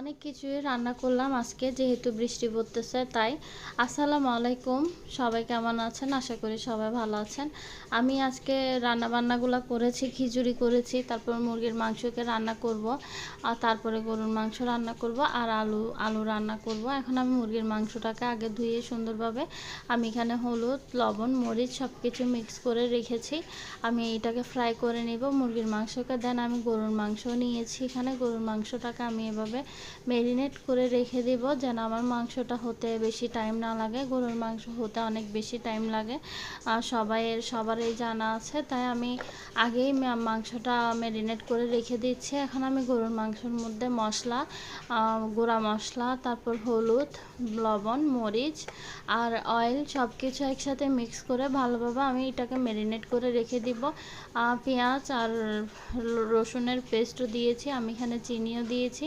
অনেক কিছুই রান্না করলাম আজকে, যেহেতু বৃষ্টি পড়তেছে, তাই। আসসালামু আলাইকুম, সবাই কেমন আছেন? আশা করি সবাই ভালো আছেন। আমি আজকে রান্না বান্নাগুলো করেছি, খিচুড়ি করেছি, তারপর মুরগির মাংসকে রান্না করব, আর তারপরে গরুর মাংস রান্না করব, আর আলু আলু রান্না করব। এখন আমি মুরগির মাংসটাকে আগে ধুয়ে সুন্দরভাবে আমি এখানে হলুদ, লবণ, মরিচ সব কিছু মিক্স করে রেখেছি। আমি এটাকে ফ্রাই করে নেব মুরগির মাংসকে, দেন আমি গরুর মাংস নিয়েছি এখানে। গরুর মাংসটাকে আমি এভাবে ম্যারিনেট করে রেখে দিব যেন আমার মাংসটা হতে বেশি টাইম না লাগে। গরুর মাংস হতে অনেক বেশি টাইম লাগে। আর সবাইয়ের সবারই জানা আছে, তাই আমি আগেই মাংসটা ম্যারিনেট করে রেখে দিচ্ছি। এখন আমি গরুর মাংসের মধ্যে মশলা গুঁড়া মশলা, তারপর হলুদ, লবণ, মরিচ আর অয়েল সব কিছু একসাথে মিক্স করে ভালোভাবে আমি এটাকে ম্যারিনেট করে রেখে দিব। পেঁয়াজ আর রসুনের পেস্টও দিয়েছি, আমি এখানে চিনিও দিয়েছি।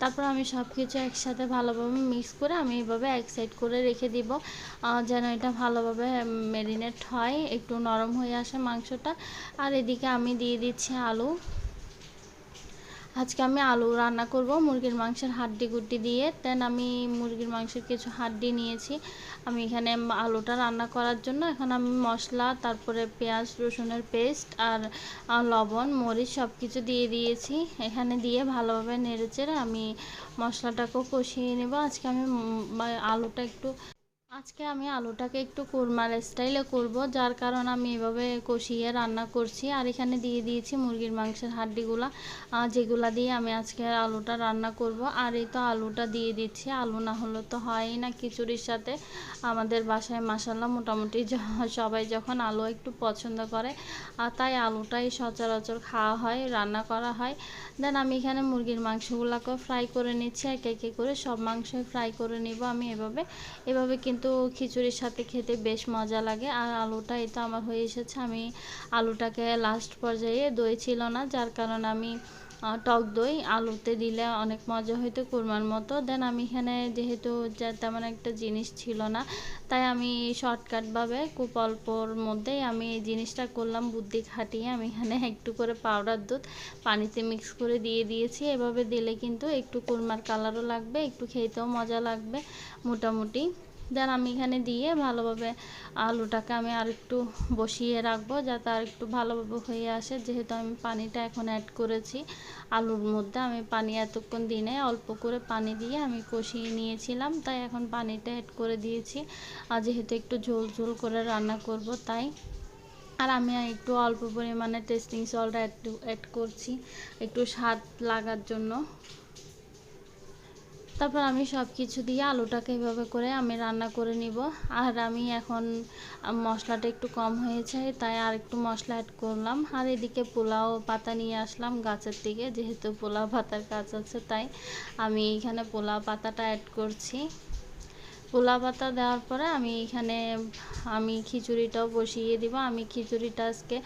তারপর আমি সব কিছু একসাথে ভালোভাবে মিক্স করে আমি এইভাবে এক সাইড করে রেখে দিব। যেন এটা ভালোভাবে মেরিনেট হয়, একটু নরম হয়ে আসে মাংসটা। আর এদিকে আমি দিয়ে দিচ্ছি আলু। আজকে আমি আলু রান্না করব, মুরগির মাংসের হাড্ডি গুড্ডি দিয়ে। দেন আমি মুরগির মাংসের কিছু হাড্ডি নিয়েছি। আমি এখানে আলুটা রান্না করার জন্য এখন আমি মশলা, তারপরে পেঁয়াজ, রসুনের পেস্ট আর লবণ, মরিচ সব কিছু দিয়ে দিয়েছি। এখানে দিয়ে ভালোভাবে নেড়েচেড়ে আমি মশলাটাকেও কষিয়ে নেব। আজকে আমি আলুটা একটু আজকে আমি আলুটাকে একটু কোরমার স্টাইলে করব, যার কারণ আমি এভাবে কষিয়ে রান্না করছি। আর এখানে দিয়ে দিয়েছি মুরগির মাংসের হাড্ডিগুলা যেগুলা দিয়ে আমি আজকে আলুটা রান্না করব। আর এই তো আলুটা দিয়ে দিচ্ছি। আলু না হলে তো হয়ই না খিচুড়ির সাথে। আমাদের বাসায় মাসাল্লাহ মোটামুটি সবাই যখন আলু একটু পছন্দ করে আর তাই আলুটাই সচরাচর খাওয়া হয়, রান্না করা হয়। দেন আমি এখানে মুরগির মাংসগুলোকেও ফ্রাই করে নিচ্ছি এক একে করে। সব মাংসই ফ্রাই করে নিব আমি এভাবে। এভাবে কিন্তু কিন্তু খিচুড়ির সাথে খেতে বেশ মজা লাগে। আর আলুটা এটা আমার হয়ে এসেছে। আমি আলুটাকে লাস্ট পর্যায়ে দই ছিল না, যার কারণে আমি টক দই আলুতে দিলে অনেক মজা হইতো কুরমার মতো। দেন আমি এখানে যেহেতু তেমন একটা জিনিস ছিল না, তাই আমি শর্টকাটভাবে খুব অল্পর মধ্যেই আমি এই জিনিসটা করলাম। বুদ্ধি খাটিয়ে আমি এখানে একটু করে পাউডার দুধ পানিতে মিক্স করে দিয়ে দিয়েছি। এভাবে দিলে কিন্তু একটু কুরমার কালারও লাগবে, একটু খেতেও মজা লাগবে মোটামুটি। দেন আমি এখানে দিয়ে ভালোভাবে আলুটাকে আমি আর একটু বসিয়ে রাখব যাতে আর একটু ভালোভাবে হয়ে আসে। যেহেতু আমি পানিটা এখন অ্যাড করেছি, আলুর মধ্যে আমি পানি এতক্ষণ দিনে অল্প করে পানি দিয়ে আমি কষিয়ে নিয়েছিলাম, তাই এখন পানিটা অ্যাড করে দিয়েছি। আর যেহেতু একটু ঝোল ঝোল করে রান্না করব তাই। আর আমি একটু অল্প পরিমাণে টেস্টিং সল্ট অ্যাড অ্যাড করছি, একটু স্বাদ লাগার জন্য। তারপর আমি সব কিছু দিয়ে আলুটাকে এভাবে করে আমি রান্না করে নিব। আর আমি এখন মশলাটা একটু কম হয়েছে, তাই আর একটু মশলা অ্যাড করলাম। আর এদিকে পোলাও পাতা নিয়ে আসলাম গাছের দিকে, যেহেতু পোলাও পাতার কাজ আছে, তাই আমি এখানে পোলাও পাতাটা অ্যাড করছি। পোলা পাতা দেওয়ার পরে আমি এখানে, আমি খিচুড়িটাও বসিয়ে দিব। আমি খিচুড়িটা আজকে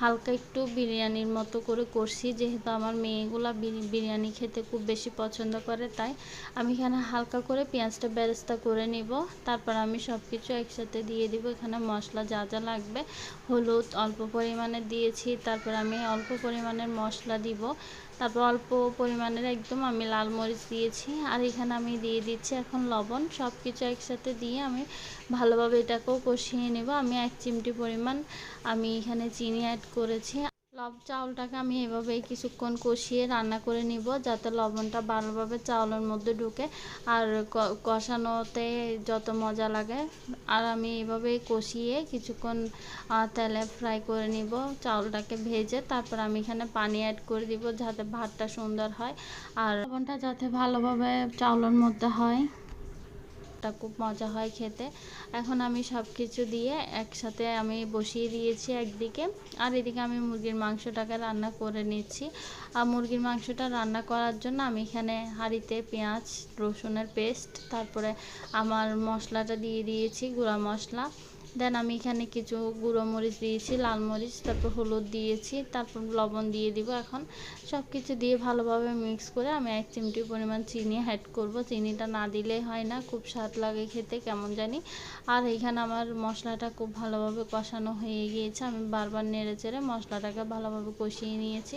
হালকা একটু বিরিয়ানির মতো করে করছি। যেহেতু আমার মেয়েগুলা বিরিয়ানি খেতে খুব বেশি পছন্দ করে, তাই আমি এখানে হালকা করে পেঁয়াজটা বেরেস্তা করে নিব। তারপর আমি সব কিছু একসাথে দিয়ে দিব। এখানে মশলা যা যা লাগবে, হলুদ অল্প পরিমাণে দিয়েছি। তারপর আমি অল্প পরিমাণের মশলা দিব। তারপর অল্প পরিমাণের একদম আমি লাল মরিচ দিয়েছি। আর এখানে আমি দিয়ে দিচ্ছি এখন লবণ। সব কিছু একসাথে দিয়ে আমি ভালোভাবে এটাকেও কষিয়ে নেব। আমি এক চিমটি পরিমাণ আমি এখানে চিনি অ্যাড করেছি। লব চাউলটাকে আমি এভাবে কিছুক্ষণ কষিয়ে রান্না করে নিব, যাতে লবণটা ভালোভাবে চাউলের মধ্যে ঢুকে। আর কষানোতে যত মজা লাগে, আর আমি এভাবে কষিয়ে কিছুক্ষণ তেলে ফ্রাই করে নিব চাউলটাকে ভেজে। তারপর আমি এখানে পানি অ্যাড করে দিব যাতে ভাতটা সুন্দর হয়। আর লবণটা যাতে ভালোভাবে চাউলের মধ্যে হয়। ভাতটা খুব মজা হয় খেতে। এখন আমি সব কিছু দিয়ে একসাথে আমি বসিয়ে দিয়েছি একদিকে। আর এদিকে আমি মুরগির মাংসটাকে রান্না করে নিচ্ছি। আর মুরগির মাংসটা রান্না করার জন্য আমি এখানে হাঁড়িতে পেঁয়াজ, রসুনের পেস্ট, তারপরে আমার মশলাটা দিয়ে দিয়েছি, গুঁড়া মশলা। দেন আমি এখানে কিছু গুঁড়ো মরিচ দিয়েছি, লাল মরিচ, তারপর হলুদ দিয়েছি, তারপর লবণ দিয়ে দিব এখন। সব কিছু দিয়ে ভালোভাবে মিক্স করে আমি এক চিমটি পরিমাণ চিনি অ্যাড করব। চিনিটা না দিলে হয় না, খুব স্বাদ লাগে খেতে, কেমন জানি। আর এখানে আমার মশলাটা খুব ভালোভাবে কষানো হয়ে গিয়েছে, আমি বারবার নেড়ে চেড়ে মশলাটাকে ভালোভাবে কষিয়ে নিয়েছি।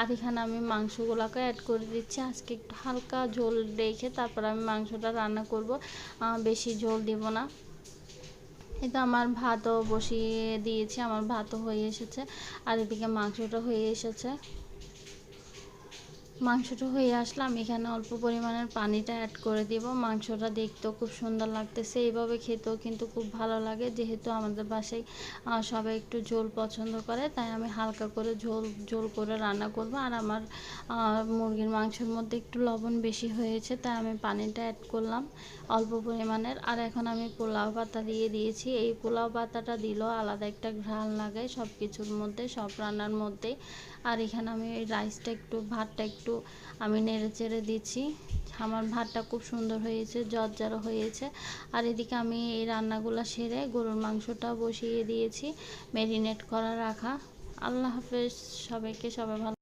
আর এখানে আমি মাংসগুলোকে অ্যাড করে দিচ্ছি, আজকে একটু হালকা ঝোল রেখে তারপর আমি মাংসটা রান্না করব। বেশি ঝোল দিব না। এটা আমার ভাতও বসিয়ে দিয়েছি আমার ভাতও হয়ে এসেছে আর এদিকে মাংসটা হয়ে এসেছে। মাংসটা হয়ে আসলে আমি এখানে অল্প পরিমাণের পানিটা অ্যাড করে দিব। মাংসটা দেখতেও খুব সুন্দর লাগতেছে, এইভাবে খেতেও কিন্তু খুব ভালো লাগে। যেহেতু আমাদের বাসায় সবাই একটু ঝোল পছন্দ করে, তাই আমি হালকা করে ঝোল ঝোল করে রান্না করব। আর আমার মুরগির মাংসের মধ্যে একটু লবণ বেশি হয়েছে, তাই আমি পানিটা অ্যাড করলাম অল্প পরিমাণের। আর এখন আমি পোলাও পাতা দিয়ে দিয়েছি। এই পোলাও পাতাটা দিলেও আলাদা একটা ঘ্রাণ লাগে সব কিছুর মধ্যে, সব রান্নার মধ্যে। আর এখানে আমি রাইসটা একটু, ভাতটা একটু আমি নেড়ে চেড়ে দিচ্ছি। আমার ভাতটা খুব সুন্দর হয়েছে জর্জারও হয়েছে। আর এদিকে আমি এই রান্নাগুলো সেরে গরুর মাংসটা বসিয়ে দিয়েছি ম্যারিনেট করা রাখা। আল্লাহ হাফেজ, সবাইকে সবাই ভালো